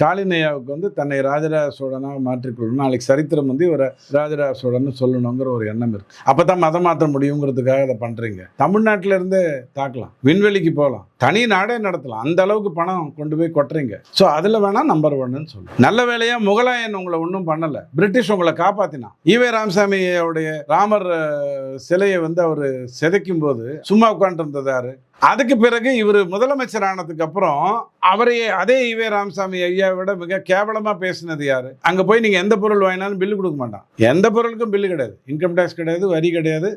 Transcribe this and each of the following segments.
ஸ்டாலின் ஐயாவுக்கு வந்து தன்னை ராஜராஜ சோழனாக மாற்றிக்கொள்ளணும் நாளைக்கு சரித்திரம் வந்து இவரை ராஜராஜ சோழன்னு சொல்லணுங்கிற ஒரு எண்ணம் இருக்கு. அப்போ தான் மதம் மாற்ற முடியுங்கிறதுக்காக அதை பண்ணுறீங்க தமிழ்நாட்டிலேருந்தே தாக்கலாம். விண்வெளிக்கு போகலாம். தனி நாடே நடத்தலாம். அந்த அளவுக்கு பணம் கொண்டு போய் கொட்டுறீங்க. ஸோ அதில் வேணால் நம்பர் ஒன்னு சொல்லு. நல்ல வேலையாக முகலாயன் உங்களை ஒன்றும் பண்ணலை. பிரிட்டிஷ் உங்களை காப்பாத்தினான் ஈவே ராமசாமியோடைய ராமர் சிலையை வந்து அவர் செதைக்கும் போது சும்மா உட்காந்துருந்தது அதுக்கு பிறகு இவர் முதலமைச்சர் ஆனதுக்கு அப்புறம் அவரையே அதே ஈவே ராமசாமி ஐயா விட மிக கேவலமா பேசினது யாரு? அங்க போய் நீங்க எந்த பொருள் வாங்கினாலும் பில்லு கொடுக்க மாட்டான். எந்த பொருளுக்கும் பில்லு கிடையாது. இன்கம் டேக்ஸ் கிடையாது வரி கிடையாது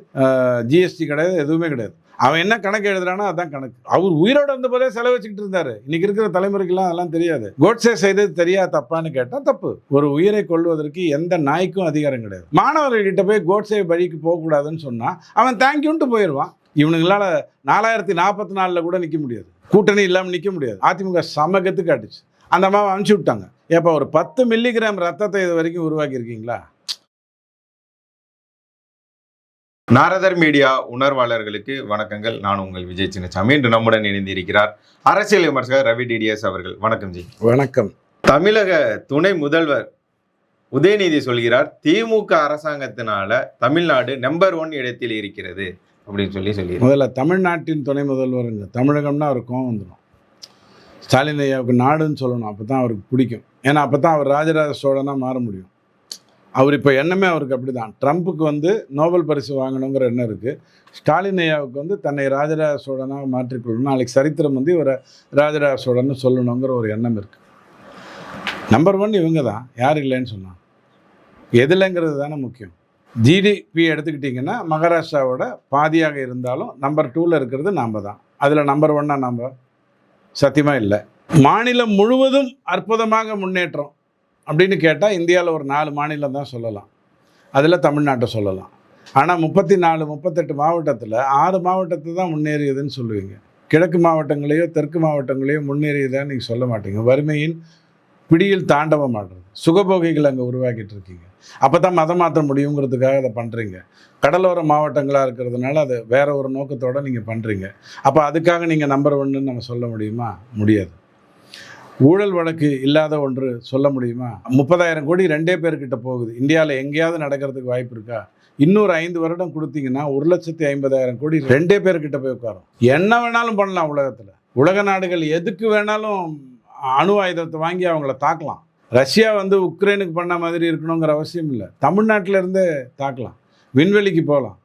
ஜிஎஸ்டி கிடையாது எதுவுமே கிடையாது. அவன் என்ன கணக்கு எழுதுறானோ அதான் கணக்கு. அவர் உயிரோட இருந்த போதே செலவு வச்சுக்கிட்டு இருந்தாரு. இன்னைக்கு இருக்கிற தலைமுறைக்கெல்லாம் அதெல்லாம் தெரியாது. கோட்ஸே செய்தது தெரியா தப்பான்னு கேட்டால் தப்பு. ஒரு உயிரை கொள்வதற்கு எந்த நாய்க்கும் அதிகாரம் கிடையாது. மாணவர்கள்கிட்ட போய் கோட்ஸே வழிக்கு போகக்கூடாதுன்னு சொன்னா அவன் தேங்க்யூன்ட்டு போயிடுவான் இவனுங்களால நாலாயிரத்தி நாற்பத்தி நாலில் கூட நிற்க முடியாது. கூட்டணி இல்லாமல் நிற்க முடியாது. அதிமுக சமகத்து காட்டுச்சு. அந்த அம்மாவை அனுப்பிச்சி விட்டாங்க. ஏப்பா ஒரு பத்து மில்லிகிராம் ரத்தத்தை இது வரைக்கும் உருவாக்கியிருக்கீங்களா? நாரதர் மீடியா உணர்வாளர்களுக்கு வணக்கங்கள். நான் உங்கள் விஜய் சின்னசாமி. இன்று நம்முடன் இணைந்திருக்கிறார் அரசியல் விமர்சகர் ரவி டிடிஎஸ் அவர்கள். வணக்கம் ஜி. வணக்கம். தமிழக துணை முதல்வர் உதயநிதி சொல்கிறார் திமுக அரசாங்கத்தினால தமிழ்நாடு நம்பர் ஒன் இடத்தில் இருக்கிறது. அப்படின்னு சொல்லி சொல்லி முதல்ல தமிழ்நாட்டின் துணை முதல்வருங்க தமிழகம்னா அவர் கோவம் வந்துடும் ஸ்டாலின் ஐயாவுக்கு நாடுன்னு சொல்லணும் அப்போ தான் அவருக்கு பிடிக்கும். ஏன்னா அப்போ தான் அவர் ராஜராஜ சோழனாக மாற முடியும். அவர் இப்போ எண்ணமே அவருக்கு அப்படி தான் ட்ரம்ப்புக்கு வந்து நோபல் பரிசு வாங்கணுங்கிற எண்ணம் இருக்குது ஸ்டாலின் ஐயாவுக்கு வந்து தன்னை ராஜராஜ சோழனாக மாற்றிக்கொள்ளணும் நாளைக்கு சரித்திரம் வந்து இவரை ராஜராஜ சோழன்னு சொல்லணுங்கிற ஒரு எண்ணம் இருக்குது நம்பர் ஒன் இவங்க தான் யார் இல்லைன்னு சொன்னான் எதுலங்கிறது தானே முக்கியம். ஜிடிபி எடுத்துக்கிட்டிங்கன்னா மகாராஷ்டிராவோட பாதியாக இருந்தாலும் நம்பர் டூவில் இருக்கிறது நாம் தான். அதில் நம்பர் ஒன்னாக நாம் சத்தியமாக இல்லை. மாநிலம் முழுவதும் அற்புதமாக முன்னேற்றம் அப்படின்னு கேட்டால் இந்தியாவில் ஒரு நாலு மாநிலம் தான் சொல்லலாம். அதில் தமிழ்நாட்டை சொல்லலாம். ஆனால் முப்பத்தி நாலு முப்பத்தெட்டு மாவட்டத்தில் ஆறு மாவட்டத்தை தான் முன்னேறியதுன்னு சொல்லுவீங்க. கிழக்கு மாவட்டங்களையோ தெற்கு மாவட்டங்களையோ முன்னேறியதான்னு நீங்கள் சொல்ல மாட்டீங்க. வறுமையின் பிடியில் தாண்டவம் ஆடுறது. சுகபோகிகள் அங்கே உருவாக்கிட்டு இருக்கீங்க அப்போ தான் மதம் மாற்ற முடியுங்கிறதுக்காக அதை பண்ணுறீங்க கடலோர மாவட்டங்களாக இருக்கிறதுனால அதை வேற ஒரு நோக்கத்தோடு நீங்கள் பண்ணுறீங்க அப்போ அதுக்காக நீங்கள் நம்பர் ஒன்றுன்னு நம்ம சொல்ல முடியுமா? முடியாது. ஊழல் வழக்கு இல்லாத ஒன்று சொல்ல முடியுமா? முப்பதாயிரம் கோடி ரெண்டே பேர்கிட்ட போகுது. இந்தியாவில் எங்கேயாவது நடக்கிறதுக்கு வாய்ப்பு இருக்கா? இன்னொரு ஐந்து வருடம் கொடுத்தீங்கன்னா ஒரு லட்சத்தி ஐம்பதாயிரம் கோடி ரெண்டே பேர்கிட்ட போய் உட்காரும். என்ன வேணாலும் பண்ணலாம் உலகத்தில். உலக நாடுகள் எதுக்கு வேணாலும் அணு ஆயுதத்தை வாங்கி அவங்கள தாக்கலாம். ரஷ்யா வந்து உக்ரைனுக்கு பண்ண மாதிரி இருக்கணுங்கிற அவசியம் இல்லை. தமிழ்நாட்டிலேருந்தே தாக்கலாம். விண்வெளிக்கு போகலாம்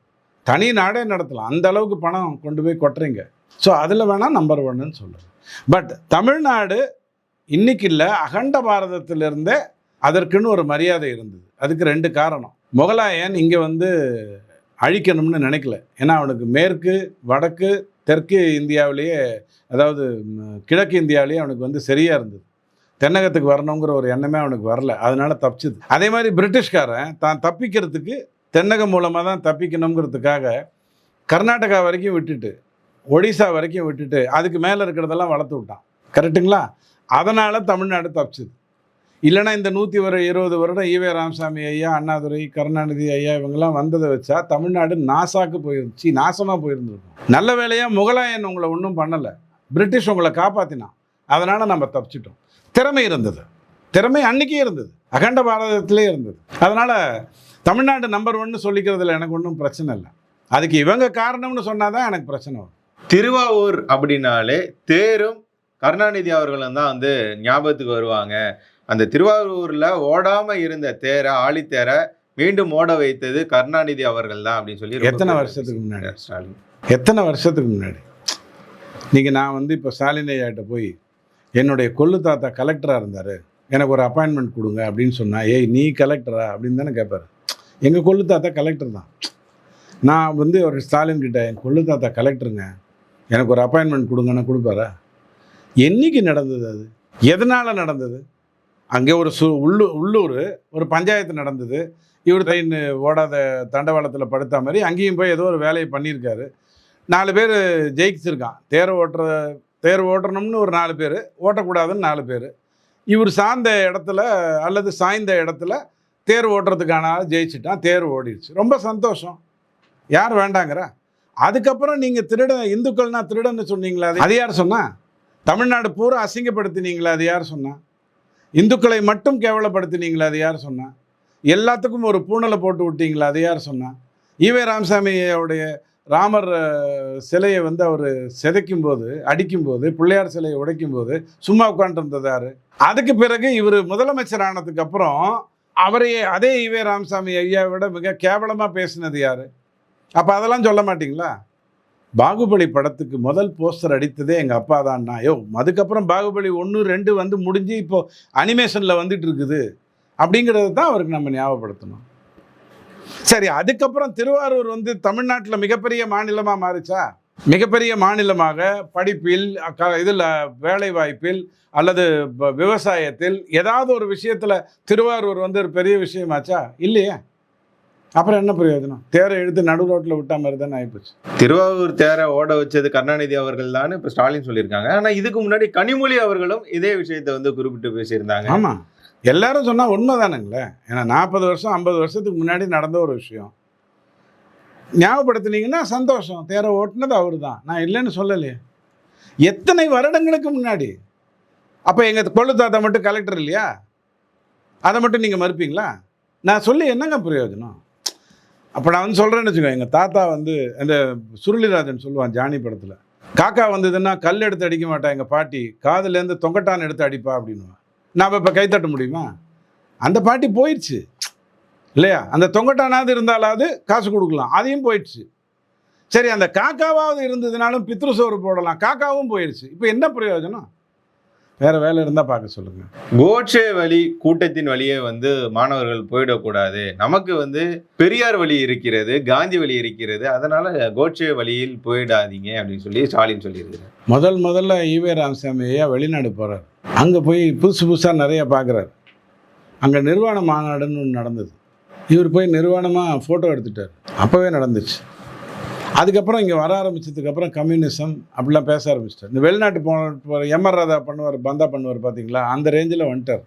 தனி நாடே நடத்தலாம். அந்த அளவுக்கு பணம் கொண்டு போய் கொட்டுறீங்க. ஸோ அதில் வேணால் நம்பர் ஒன்றுன்னு சொல்கிறேன் பட் தமிழ்நாடு இன்னைக்கு இல்லை அகண்ட பாரதத்திலிருந்தே அதற்குன்னு ஒரு மரியாதை இருந்தது. அதுக்கு ரெண்டு காரணம். முகலாயன் இங்கே வந்து அழிக்கணும்னு நினைக்கல. ஏன்னா அவனுக்கு மேற்கு வடக்கு தெற்கு இந்தியாவிலேயே அதாவது கிழக்கு இந்தியாவிலேயே அவனுக்கு வந்து சரியாக இருந்தது. தென்னகத்துக்கு வரணுங்கிற ஒரு எண்ணமே அவனுக்கு வரல. அதனால தப்பிச்சுது. அதே மாதிரி பிரிட்டிஷ்காரன் தான் தப்பிக்கிறதுக்கு தென்னகம் மூலமாக தான் தப்பிக்கணுங்கிறதுக்காக கர்நாடகா வரைக்கும் விட்டுட்டு ஒடிசா வரைக்கும் விட்டுட்டு அதுக்கு மேலே இருக்கிறதெல்லாம் வளர்த்து விட்டான். கரெக்டுங்களா அதனால் தமிழ்நாடு தப்பிச்சுது. இல்லைன்னா இந்த நூற்றி வர இருபது வருடம் ஈவே ராமசாமி ஐயா அண்ணாதுரை கருணாநிதி ஐயா இவங்கெல்லாம் வந்ததை வச்சா தமிழ்நாடு நாசாக்கு போயிருந்துச்சு. நாசமாக போயிருந்துருக்கும். நல்ல வேலையாக முகலாயன் உங்களை ஒன்றும் பண்ணலை. பிரிட்டிஷ் உங்களை காப்பாற்றினான் அதனால் நம்ம தப்பிச்சிட்டோம். திறமை இருந்தது. திறமை அன்னைக்கே இருந்தது. அகண்ட பாரதத்திலே இருந்தது. அதனால் தமிழ்நாடு நம்பர் ஒன்னு சொல்லிக்கிறதுல எனக்கு ஒன்றும் பிரச்சனை இல்லை. அதுக்கு இவங்க காரணம்னு சொன்னால் தான் எனக்கு பிரச்சனை வரும். திருவாவூர் அப்படின்னாலே தேரும் கருணாநிதி அவர்களும் தான் வந்து ஞாபகத்துக்கு வருவாங்க. அந்த திருவாரூர்ல ஓடாம இருந்த தேரை ஆழித்தேரை மீண்டும் ஓட வைத்தது கருணாநிதி அவர்கள் தான் அப்படின்னு சொல்லி எத்தனை வருஷத்துக்கு முன்னாடி? ஸ்டாலின். எத்தனை வருஷத்துக்கு முன்னாடி? நீங்கள் நான் வந்து இப்போ ஸ்டாலின் ஐயாட்ட போய் என்னுடைய கொள்ளு தாத்தா கலெக்டராக இருந்தார். எனக்கு ஒரு அப்பாயின்மெண்ட் கொடுங்க அப்படின்னு சொன்னா ஏய் நீ கலெக்டரா அப்படின்னு தானே கேட்பாரு எங்கள் கொள்ளு தாத்தா கலெக்டர் தான். நான் வந்து ஒரு ஸ்டாலின் கிட்ட என் கொள்ளு தாத்தா கலெக்டருங்க எனக்கு ஒரு அப்பாயின்மெண்ட் கொடுங்கன்னா கொடுப்பாரா? என்னைக்கு நடந்தது அது? எதனால் நடந்தது? அங்கே ஒரு சு உள்ளூ உள்ளூர் ஒரு பஞ்சாயத்து நடந்தது. இவர் ட்ரெயின் ஓடாத தண்டவாளத்தில் படுத்த மாதிரி அங்கேயும் போய் ஏதோ ஒரு வேலையை பண்ணியிருக்காரு. நாலு பேர் ஜெயிச்சிருக்கான். தேர் ஓட்டுற தேர் ஓட்டணும்னு ஒரு நாலு பேர் ஓட்டக்கூடாதுன்னு நாலு பேர். இவர் சார்ந்த இடத்துல அல்லது சாய்ந்த இடத்துல தேர் ஓட்டுறதுக்கான ஆள் ஜெயிச்சிட்டான். தேர் ஓடிடுச்சு. ரொம்ப சந்தோஷம். யார் வேண்டாங்கிறா? அதுக்கப்புறம் நீங்கள் திருட இந்துக்கள்னா திருடன்னு சொன்னீங்களா அது யார் சொன்னால் தமிழ்நாடு பூரா அசிங்கப்படுத்தினீங்களா அது யார் சொன்னால் இந்துக்களை மட்டும் கேவலப்படுத்தினீங்களா? அது யார் சொன்னால் எல்லாத்துக்கும் ஒரு பூணலை போட்டு விட்டீங்களா? அது யார் சொன்னால் ஈவே ராமசாமியோடைய ராமர் சிலையை வந்து அவர் சிதைக்கும் போது அடிக்கும்போது பிள்ளையார் சிலையை உடைக்கும் போது சும்மா உட்காந்துருந்தது அதுக்கு பிறகு இவர் முதலமைச்சர் ஆனதுக்கு அப்புறம் அவரையே அதே ஈவே ராமசாமி ஐயாவை விட மிக கேவலமாக பேசினது யார்? அப்போ அதெல்லாம் சொல்ல மாட்டிங்களா? பாகுபலி படத்துக்கு முதல் போஸ்டர் அடித்ததே எங்கள் அப்பா தான்ண்ணா யோ அதுக்கப்புறம் பாகுபலி ஒன்று ரெண்டு வந்து முடிஞ்சு இப்போது அனிமேஷனில் வந்துட்டு இருக்குது. அப்படிங்கிறது தான் அவருக்கு நம்ம ஞாபகப்படுத்தணும். சரி அதுக்கப்புறம் திருவாரூர் வந்து தமிழ்நாட்டில் மிகப்பெரிய மாநிலமாக மாறிச்சா? மிகப்பெரிய மாநிலமாக படிப்பில் இதில் வேலைவாய்ப்பில் அல்லது விவசாயத்தில் ஏதாவது ஒரு விஷயத்தில் திருவாரூர் வந்து ஒரு பெரிய விஷயமாச்சா? இல்லையே. அப்புறம் என்ன பிரயோஜனம் தேரை இழுத்து நடு ரோட்டில் விட்டா மாதிரி தானே ஆயிப்போச்சு. திருவாரூர் தேரை ஓட வச்சது கருணாநிதி அவர்கள் தான் இப்ப ஸ்டாலின் சொல்லியிருக்காங்க. ஆனா இதுக்கு முன்னாடி கனிமொழி அவர்களும் இதே விஷயத்தை வந்து குறிப்பிட்டு பேசியிருந்தாங்க. ஆமாம் எல்லாரும் சொன்னால் உண்மைதானுங்களே. ஏன்னா நாற்பது வருஷம் ஐம்பது வருஷத்துக்கு முன்னாடி நடந்த ஒரு விஷயம். ஞாபகப்படுத்துனீங்கன்னா சந்தோஷம். தேரை ஓட்டுனது அவர் தான் நான் இல்லைன்னு சொல்லலையே. எத்தனை வருடங்களுக்கு முன்னாடி? அப்போ எங்கள் கொள்ளு தாத்தா மட்டும் கலெக்டர் இல்லையா? அதை மட்டும் நீங்கள் மறுப்பீங்களா? நான் சொல்லி என்னங்க பிரயோஜனம்? அப்போ நான் வந்து சொல்கிறேன்னு வச்சுக்கோங்க எங்கள் தாத்தா வந்து அந்த சுருளிராஜன் சொல்லுவான் ஜானி படத்தில் காக்கா வந்ததுன்னா கல் எடுத்து அடிக்க மாட்டா எங்கள் பாட்டி காதுலேருந்து தொங்கட்டான் எடுத்து அடிப்பா அப்படின்னுவான். நாம் இப்போ கைத்தட்ட முடியுமா? அந்த பாட்டி போயிடுச்சு. இல்லையா? அந்த தொங்கட்டானாவது இருந்தாலாவது காசு கொடுக்கலாம். அதையும் போயிடுச்சு. சரி அந்த காக்காவாவது இருந்ததுனாலும் பித்ரு சோறு போடலாம். காக்காவும் போயிடுச்சு இப்போ என்ன பிரயோஜனம்? வேற வேலை இருந்தால் பார்க்க சொல்லுங்க. கோட்சே வழி கூட்டத்தின் வழியே வந்து மாணவர்கள் போயிடக்கூடாது. நமக்கு வந்து பெரியார் வழி இருக்கிறது காந்தி வழி இருக்கிறது. அதனால கோட்சே வழியில் போயிடாதீங்க அப்படின்னு சொல்லி ஸ்டாலின் சொல்லியிருக்கிறார் முதல் முதல்ல ஈவே ராமசாமி ஐயா வெளிநாடு போகிறார் அங்கே போய் புதுசு புதுசாக நிறைய பார்க்குறாரு. அங்கே நிர்வாண மாநாடுன்னு ஒன்று நடந்தது. இவர் போய் நிர்வாணமாக ஃபோட்டோ எடுத்துட்டார். அப்போவே நடந்துச்சு. அதுக்கப்புறம் இங்கே வர ஆரம்பிச்சதுக்கப்புறம் கம்யூனிசம் அப்படிலாம் பேச ஆரம்பிச்சிட்டார். இந்த வெளிநாட்டு போன எம்ஆர் ராதா பண்ணுவார் பந்தா பண்ணுவார் பார்த்தீங்களா அந்த ரேஞ்சில் வந்துட்டார்.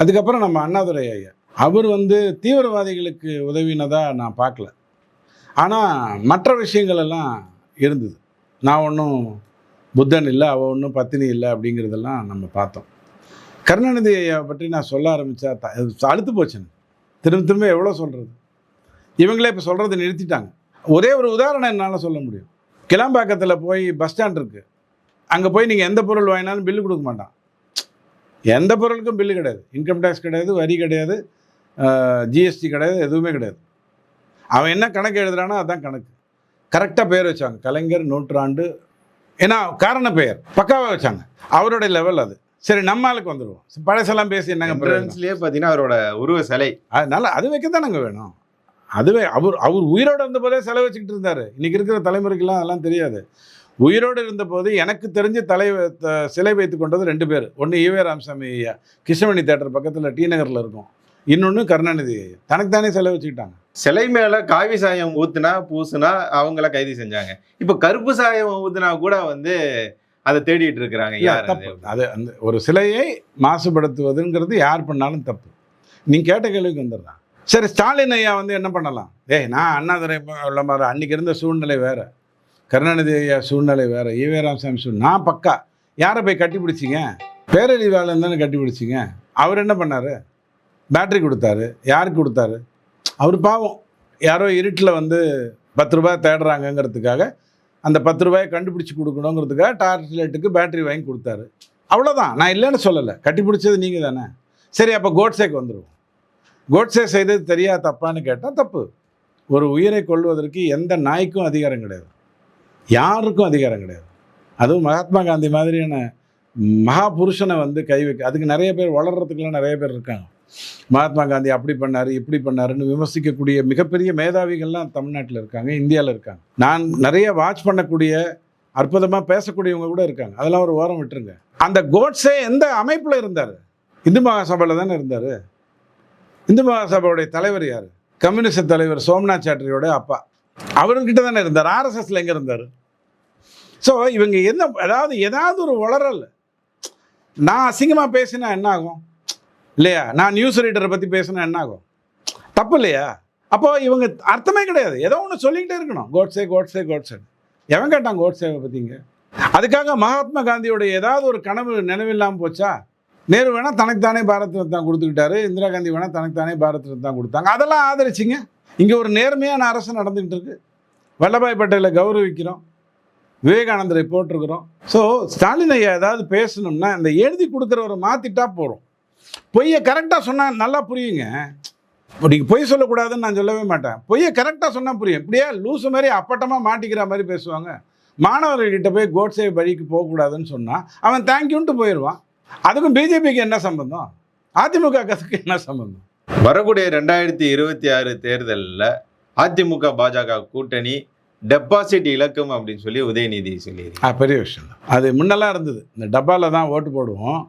அதுக்கப்புறம் நம்ம அண்ணாதுரை ஐயா. அவர் வந்து தீவிரவாதிகளுக்கு உதவினதாக நான் பார்க்கல. ஆனால் மற்ற விஷயங்கள் எல்லாம் இருந்தது. நான் ஒன்றும் புத்தன் இல்லை அவள் ஒன்றும் பத்தினி இல்லை அப்படிங்கிறதெல்லாம் நம்ம பார்த்தோம். கருணாநிதி ஐயாவை பற்றி நான் சொல்ல ஆரம்பித்தா த அழுத்து போச்சுன்னு. திரும்ப திரும்ப எவ்வளோ சொல்கிறது இவங்களே இப்போ சொல்கிறத நிறுத்திட்டாங்க. ஒரே ஒரு உதாரணம் என்னால் சொல்ல முடியும். கிளாம்பாக்கத்தில் போய் பஸ் ஸ்டாண்ட் இருக்குது அங்கே போய் நீங்கள் எந்த பொருள் வாங்கினாலும் பில்லு கொடுக்க மாட்டான். எந்த பொருளுக்கும் பில்லு கிடையாது. இன்கம் டேக்ஸ் கிடையாது வரி கிடையாது ஜிஎஸ்டி கிடையாது எதுவுமே கிடையாது. அவன் என்ன கணக்கு எழுதுறானோ அதான் கணக்கு. கரெக்டாக பேர் வச்சாங்க. கலைஞர் நூற்றாண்டு. ஏன்னா காரண பெயர். பக்காவாக வச்சாங்க. அவருடைய லெவல் அது. சரி நம்ம ஆளுக்கு வந்துடுவோம் பழசெல்லாம் பேசி என்னங்க பாத்தீங்கன்னா அவரோட உருவ சிலை. அதனால அது வைக்கத்தானங்க வேணும்? அதுவே அவர் அவர் உயிரோடு இருந்தபோதே செலவு வச்சுக்கிட்டு இருந்தார். இன்னைக்கு இருக்கிற தலைமுறைக்கெல்லாம் அதெல்லாம் தெரியாது. உயிரோடு இருந்தபோது எனக்கு தெரிஞ்சு தலை சிலை வைத்து கொண்டது ரெண்டு பேர். ஒன்று ஈவே ராமசாமி ஐயா. கிருஷ்ணமணி தேட்டர் பக்கத்தில் டி நகரில் இருக்கும். இன்னொன்று கருணாநிதி ஐயா. தனக்கு தானே செலவு வச்சுக்கிட்டாங்க. சிலை மேல காவி சாயம் ஊத்துனா பூசுனா அவங்கள கைது செஞ்சாங்க. இப்ப கருப்பு சாயம் ஊத்துனா கூட வந்து அதை தேடிட்டு இருக்கிறாங்க யார் அது? அந்த ஒரு சிலையை மாசுபடுத்துவதுங்கிறது யார் பண்ணாலும் தப்பு. நீ கேட்ட கேள்விக்கு வந்துடுறான். சரி ஸ்டாலின் ஐயா வந்து என்ன பண்ணலாம்? ஏய் நான் அண்ணாதுரை உள்ள மாதிரி அன்றைக்கி இருந்த சூழ்நிலை வேறு. கருணாநிதி ஐயா சூழ்நிலை வேறு. ஈவே ராமசாமி சூழ்நிலை. நான் பக்கா. யாரை போய் கட்டி பிடிச்சிங்க பேரறிவாளன் தானே கட்டி பிடிச்சிங்க அவர் என்ன பண்ணார்? பேட்டரி கொடுத்தாரு. யாருக்கு கொடுத்தாரு? அவர் பாவம். யாரோ இருட்டில் வந்து பத்து ரூபாய் தேடுறாங்கங்கிறதுக்காக அந்த பத்து ரூபாயை கண்டுபிடிச்சி கொடுக்கணுங்கிறதுக்காக டார்ச் லைட்டுக்கு பேட்டரி வாங்கி கொடுத்தாரு. அவ்வளோதான் நான் இல்லைன்னு சொல்லலை. கட்டி பிடிச்சது நீங்கள் தானே சரி அப்போ கோட்ஸேக்கு வந்துடுவோம் கோட்ஸே செய்தது தெரியா தப்பான்னு கேட்டால் தப்பு. ஒரு உயிரை கொள்வதற்கு எந்த நாய்க்கும் அதிகாரம் கிடையாது. யாருக்கும் அதிகாரம் கிடையாது. அதுவும் மகாத்மா காந்தி மாதிரியான மகா புருஷனை வந்து கை வைக்க அதுக்கு நிறைய பேர் வளர்கிறதுக்குலாம் நிறைய பேர் இருக்காங்க. மகாத்மா காந்தி அப்படி பண்ணார் இப்படி பண்ணாருன்னு விமர்சிக்கக்கூடிய மிகப்பெரிய மேதாவிகள்லாம் தமிழ்நாட்டில் இருக்காங்க இந்தியாவில் இருக்காங்க. நான் நிறைய வாட்ச் பண்ணக்கூடிய அற்புதமாக பேசக்கூடியவங்க கூட இருக்காங்க. அதெல்லாம் ஒரு ஓரம் விட்டுருங்க. அந்த கோட்ஸே எந்த அமைப்பில் இருந்தார்? இந்து மகாசபையில் தானே இருந்தார்? இந்து மகாசபையுடைய தலைவர் யார்? கம்யூனிஸ்ட் தலைவர் சோம்நாத் சாட்டரியோட அப்பா. அவர்கிட்ட தானே இருந்தார். ஆர்எஸ்எஸ்ல எங்கே இருந்தார்? ஸோ இவங்க என்ன அதாவது ஏதாவது ஒரு வளரல். நான் அசிங்கமாக பேசினா என்ன ஆகும் இல்லையா? நான் நியூஸ் ரீடரை பற்றி பேசினா என்ன ஆகும் தப்பு இல்லையா? அப்போ இவங்க அர்த்தமே கிடையாது. ஏதோ ஒன்று சொல்லிக்கிட்டே இருக்கணும். கோட்ஸே கோட்ஸே கோட்ஸே எவன் கேட்டான் கோட்ஸேவை பற்றிங்க அதுக்காக மகாத்மா காந்தியோட ஏதாவது ஒரு கனவு நினைவில்லாமல் போச்சா? நேரு வேணால் தனக்குத்தானே பாரத் ரத்னா கொடுத்துக்கிட்டாரு இந்திரா காந்தி வேணால் தனக்குத்தானே பாரத் ரத்னா கொடுத்தாங்க. அதெல்லாம் ஆதரிச்சிங்க. இங்கே ஒரு நேர்மையான அரசு நடந்துகிட்டு இருக்கு. வல்லபாய் பட்டேலை கௌரவிக்கிறோம். விவேகானந்தரை போட்டிருக்கிறோம். ஸோ ஸ்டாலின் ஐயா ஏதாவது பேசணும்னா இந்த எழுதி கொடுக்குறவரை மாற்றிட்டா போகிறோம் பொய்யை கரெக்டாக சொன்னால் நல்லா புரியுங்க. நீங்கள் பொய் சொல்லக்கூடாதுன்னு நான் சொல்லவே மாட்டேன். பொய்யை கரெக்டாக சொன்னால் புரியும். இப்படியே? லூசு மாதிரி அப்பட்டமாக மாட்டிக்கிற மாதிரி பேசுவாங்க. மாணவர்கள்கிட்ட போய் கோட்ஸே வழிக்கு போகக்கூடாதுன்னு சொன்னால் அவன் தேங்க்யூன்ட்டு போயிடுவான் அதுக்கும் பிஜேபிக்கு என்ன சம்பந்தம்? அதிமுக கத்துக்கு என்ன சம்பந்தம்? வரக்கூடிய ரெண்டாயிரத்தி இருபத்தி ஆறு தேர்தலில் அதிமுக பாஜக கூட்டணி டெபாசிட் இழக்கும் அப்படின்னு சொல்லி உதயநிதி சொல்லியிருக்கு பெரிய விஷயம் அது முன்னெல்லாம் இருந்தது. இந்த டப்பாவில் தான் ஓட்டு போடுவோம்.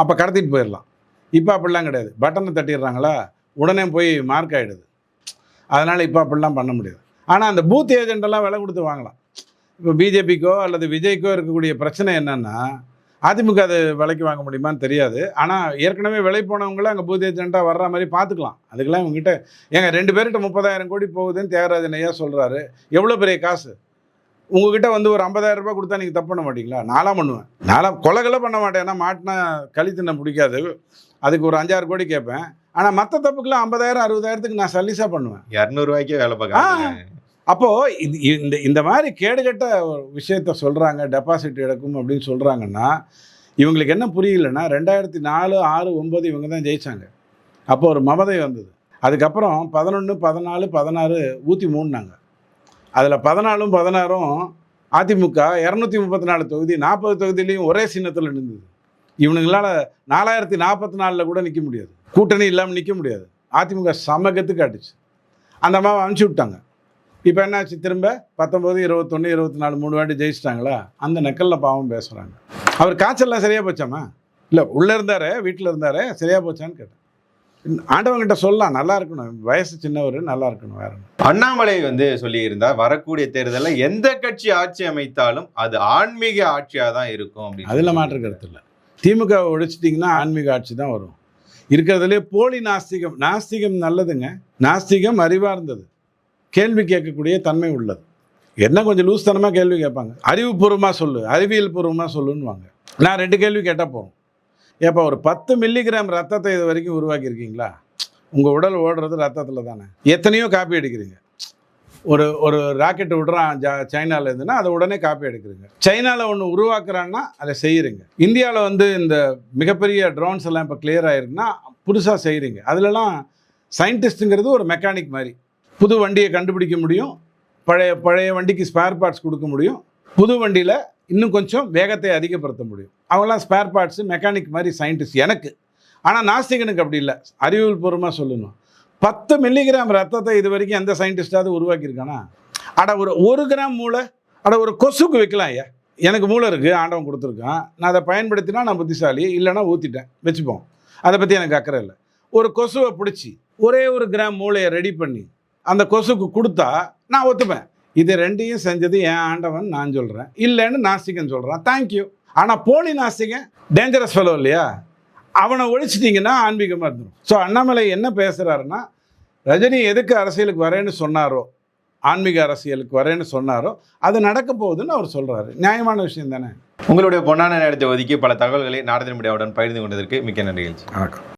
அப்போ கடத்திட்டு போயிடலாம். இப்போ அப்படிலாம் கிடையாது. பட்டனை தட்டிடுறாங்களா? உடனே போய் மார்க் ஆகிடுது அதனால் இப்போ அப்படிலாம் பண்ண முடியாது. ஆனால் அந்த பூத் ஏஜெண்டெல்லாம் விலை கொடுத்து வாங்கலாம். இப்போ பிஜேபிக்கோ அல்லது விஜய்க்கோ இருக்கக்கூடிய பிரச்சனை என்னென்னா அதிமுக அது விலைக்கு வாங்க முடியுமான்னு தெரியாது. ஆனால் ஏற்கனவே விலை போனவங்கள அங்கே பூத் ஏஜெண்ட்டாக வர்ற மாதிரி பார்த்துக்கலாம். அதுக்கெல்லாம் இவங்ககிட்ட ஏங்க ரெண்டு பேர்கிட்ட முப்பதாயிரம் கோடி போகுதுன்னு தியாகராஜன் ஐயா சொல்கிறாரு எவ்வளோ பெரிய காசு? உங்ககிட்ட வந்து ஒரு 50000 ரூபாய் கொடுத்தா நீங்கள் தப்பு பண்ண மாட்டீங்களா? நான்லாம் பண்ணுவேன். நான்லாம் கொலைகளை பண்ண மாட்டேன். ஏன்னா மாட்டினா களி தின்ன பிடிக்காது. அதுக்கு ஒரு அஞ்சாறு கோடி கேட்பேன். ஆனால் மற்ற தப்புக்கெல்லாம் ஐம்பதாயிரம் அறுபதாயிரத்துக்கு நான் சல்லிஸாக பண்ணுவேன். இரநூறுவாய்க்கே வேலை பார்க்க அப்போது இது இந்த இந்த மாதிரி கேடுகட்ட விஷயத்த சொல்கிறாங்க டெபாசிட் எடுக்கும் அப்படின்னு சொல்கிறாங்கன்னா இவங்களுக்கு என்ன புரியலன்னா ரெண்டாயிரத்தி நாலு ஆறு ஒம்பது இவங்க தான் ஜெயிச்சாங்க. அப்போ ஒரு மமதை வந்தது. அதுக்கப்புறம் பதினொன்று பதினாலு பதினாறு ஊற்றி மூணுனாங்க. அதில் பதினாலும் பதினாறும் அதிமுக இரநூத்தி முப்பத்தி நாலு தொகுதி நாற்பது தொகுதியிலையும் ஒரே சின்னத்தில் நின்றுது இவனுங்களால் நாலாயிரத்தி நாற்பத்தி நாலில் கூட நிற்க முடியாது. கூட்டணி இல்லாமல் நிற்க முடியாது. அதிமுக சமகத்துக்கு காட்டுச்சு. அந்த அம்மாவை அனுப்பிச்சி விட்டாங்க. இப்போ என்னாச்சு திரும்ப? பத்தொம்போது இருபத்தொன்று இருபத்தி நாலு மூணு வாட்டி ஜெயிச்சிட்டாங்களா? அந்த நக்கலில் பாவம் பேசுகிறாங்க அவர் காய்ச்சல்லாம் சரியாக போச்சாமா இல்லை உள்ளே இருந்தாரே வீட்டில் இருந்தாரே சரியாக போச்சான்னு கேட்டேன். ஆண்டவங்கிட்ட சொல்லலாம் நல்லா இருக்கணும். வயசு சின்னவர் நல்லா இருக்கணும் வேற. அண்ணாமலை வந்து சொல்லியிருந்தா வரக்கூடிய தேர்தலில் எந்த கட்சி ஆட்சி அமைத்தாலும் அது ஆன்மீக ஆட்சியாக தான் இருக்கும் அப்படின்னு அதில் மாற்று கருத்து இல்லை. திமுக ஒழிச்சிட்டிங்கன்னா ஆன்மீக ஆட்சி தான் வரும். இருக்கிறதுலே போலி நாஸ்திகம். நாஸ்திகம் நல்லதுங்க. நாஸ்திகம் அறிவார்ந்தது கேள்வி கேட்கக்கூடிய தன்மை உள்ளது. என்ன கொஞ்சம் லூஸ்தனமாக கேள்வி கேட்பாங்க. அறிவுபூர்வமாக சொல்லு அறிவியல் பூர்வமாக சொல்லுன்னுவாங்க. நான் ரெண்டு கேள்வி கேட்டால் போகிறோம் ஏப்பா ஒரு பத்து மில்லிகிராம் ரத்தத்தை இது வரைக்கும் உருவாக்கியிருக்கீங்களா? உங்கள் உடல் ஓடுறது ரத்தத்தில் தானே. எத்தனையோ காப்பி அடிக்கிறீங்க ஒரு ஒரு ராக்கெட் விடுறான் ஜா சைனாவில் இருந்துன்னா அதை உடனே காப்பி எடுக்கிறீங்க. சைனாவில் ஒன்று உருவாக்குறான்னா அதை செய்கிறீங்க இந்தியாவில் வந்து இந்த மிகப்பெரிய ட்ரோன்ஸ் எல்லாம் இப்போ கிளியர் ஆயிருக்குன்னா புதுசாக செய்கிறீங்க அதிலலாம் சயின்டிஸ்ட்டுங்கிறது ஒரு மெக்கானிக் மாதிரி. புது வண்டியை கண்டுபிடிக்க முடியும். பழைய பழைய வண்டிக்கு ஸ்பேர் பார்ட்ஸ் கொடுக்க முடியும். புது வண்டியில் இன்னும் கொஞ்சம் வேகத்தை அதிகப்படுத்த முடியும். அவங்களாம் ஸ்பேர் பார்ட்ஸு மெக்கானிக் மாதிரி சயின்டிஸ்ட் எனக்கு. ஆனால் நாஸ்திகனுக்கு அப்படி இல்லை. அறிவியல் பூர்வமாக சொல்லணும். பத்து மில்லிகிராம் ரத்தத்தை இது வரைக்கும் எந்த சயின்டிஸ்டாவது உருவாக்கியிருக்கானா? அட ஒரு ஒரு கிராம் மூளை. அட ஒரு கொசுக்கு வைக்கலாம் ஐயா. எனக்கு மூளை இருக்குது ஆண்டவன் கொடுத்துருக்கான். நான் அதை பயன்படுத்தினா நான் புத்திசாலி இல்லைன்னா ஊற்றிட்டேன் வச்சுப்போம். அதை பற்றி எனக்கு அக்கறை இல்லை. ஒரு கொசுவை பிடிச்சி ஒரே ஒரு கிராம் மூளையை ரெடி பண்ணி அந்த கொசுக்கு கொடுத்தா நான் ஒத்துப்பேன். இது ரெண்டையும் செஞ்சது என் ஆண்டவன் நான் சொல்கிறேன் இல்லைன்னு நாஸ்திகன் சொல்கிறான் தேங்க்யூ ஆனால் போலி நாஸ்திகன் டேஞ்சரஸ் ஃபெலோ இல்லையா? அவனை ஒழிச்சிட்டிங்கன்னா ஆன்மீகமாக இருந்துடும் ஸோ அண்ணாமலை என்ன பேசுகிறாருன்னா ரஜினி எதுக்கு அரசியலுக்கு வரேன்னு சொன்னாரோ ஆன்மீக அரசியலுக்கு வரேன்னு சொன்னாரோ அது நடக்க போகுதுன்னு அவர் சொல்கிறாரு நியாயமான விஷயம் தானே? உங்களுடைய பொன்னான நேரத்தை ஒதுக்கி பல தகவல்களை நாரதன் மீடியாவுடன் பகிர்ந்து கொண்டதற்கு மிக்க நன்றிகள். வணக்கம்.